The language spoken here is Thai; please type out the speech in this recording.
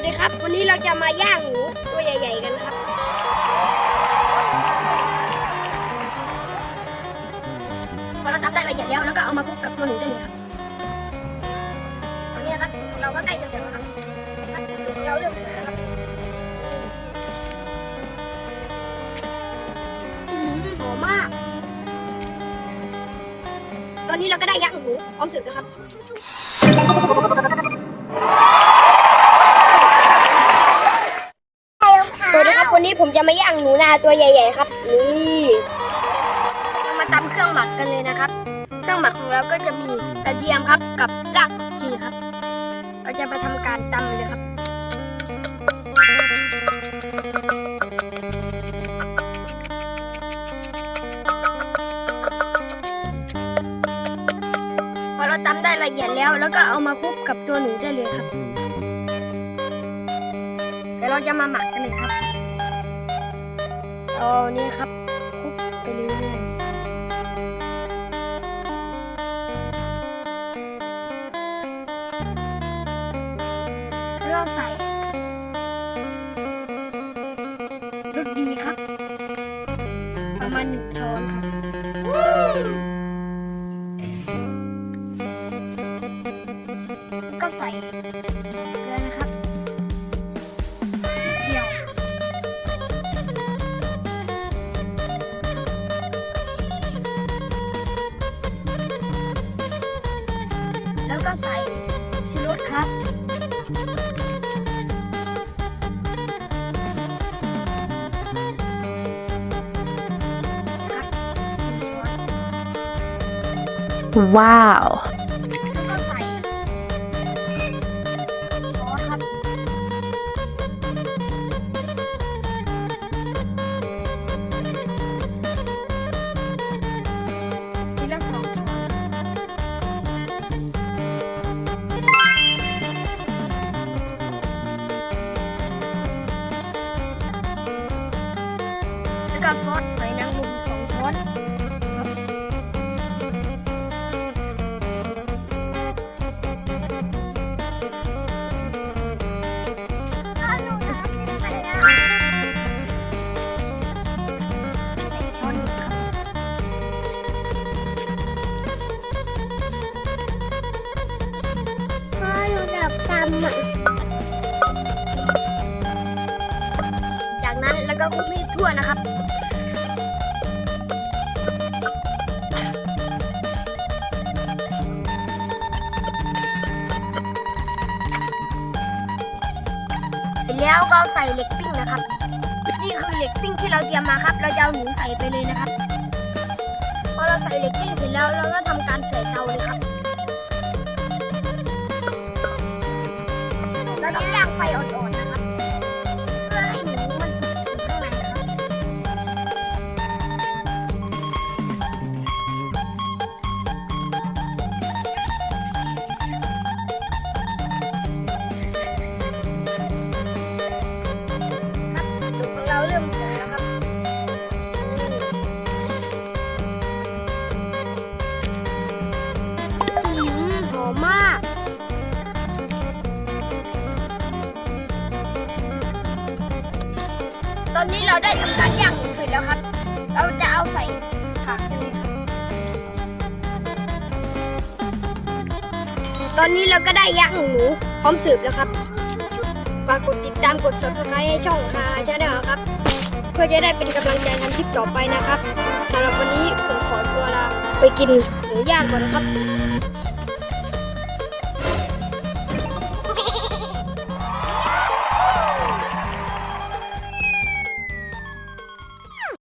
วัสดีครับ วันนี้เราจะมาย่างหมูตัวใหญ่ ๆ กันครับ พอเราทำได้ละเอียดแล้วแล้วก็เอามาคลุกกับตัวหนูได้เลยครับตอนนี้นะครับเราก็ใกล้จะเสร็จแล้วครับเราเริ่มครับอืมหอมมาก ตอนนี้เราก็ได้ย่างหมูพร้อมเสิร์ฟแล้วครับ วันนี้ผมจะมาย่างหนูนาตัวใหญ่ ๆ ครับนี่เรามาตำเครื่องหมักกันเลยนะครับ เครื่องหมักของเราก็จะมีกระเทียมครับกับรากผักชีครับ เราจะไปทำการตำเลยครับพอเราตำได้ละเอียดแล้วแล้วก็เอามาคลุกกับตัวหนูได้เลยครับเดี๋ยวเราจะมาหมักกันเลยครับ เอานี้ครับคุกไปเรื่อยๆแล้วใส่รสดีครับ ประมาณหนึ่งช้อนครับ ก็ใส่ที่รถครับว้าว แล้วก็ซอสหอยนางรมสองช้อนครับช้อนหนึ่งครับพ่อหนูดับตำอะจากนั้นแล้วก็คลุกให้ ทั่วนะครับ เสร็จแล้วก็ใส่เหล็กปิ้งนะครับ นี่คือเหล็กปิ้งที่เราเตรียมมาครับ เราจะเอาหนูใส่ไปเลยนะครับ พอเราใส่เหล็กปิ้งเสร็จแล้วเราก็ทำการใส่เตาเลยครับเราต้องย่างไฟอ่อนๆ เริ่มเลืองแล้วครับหอมมาก ตอนนี้เราได้ทำการย่างหมูเสร็จแล้วครับ เราจะเอาใส่ผักกันเลยครับตอนนี้เราก็ได้ย่างหมูพร้อมสิร์ฟแล้วครับฝากกดติดตามกด subscribe ให้ช่องฮาชาแนลครับ พื่อจะได้เป็นกำลังใจทำคลิปต่อไปนะครับสำหรับวันนี้ผมขอตัวลาไปกินหมูย่างก่อนครับ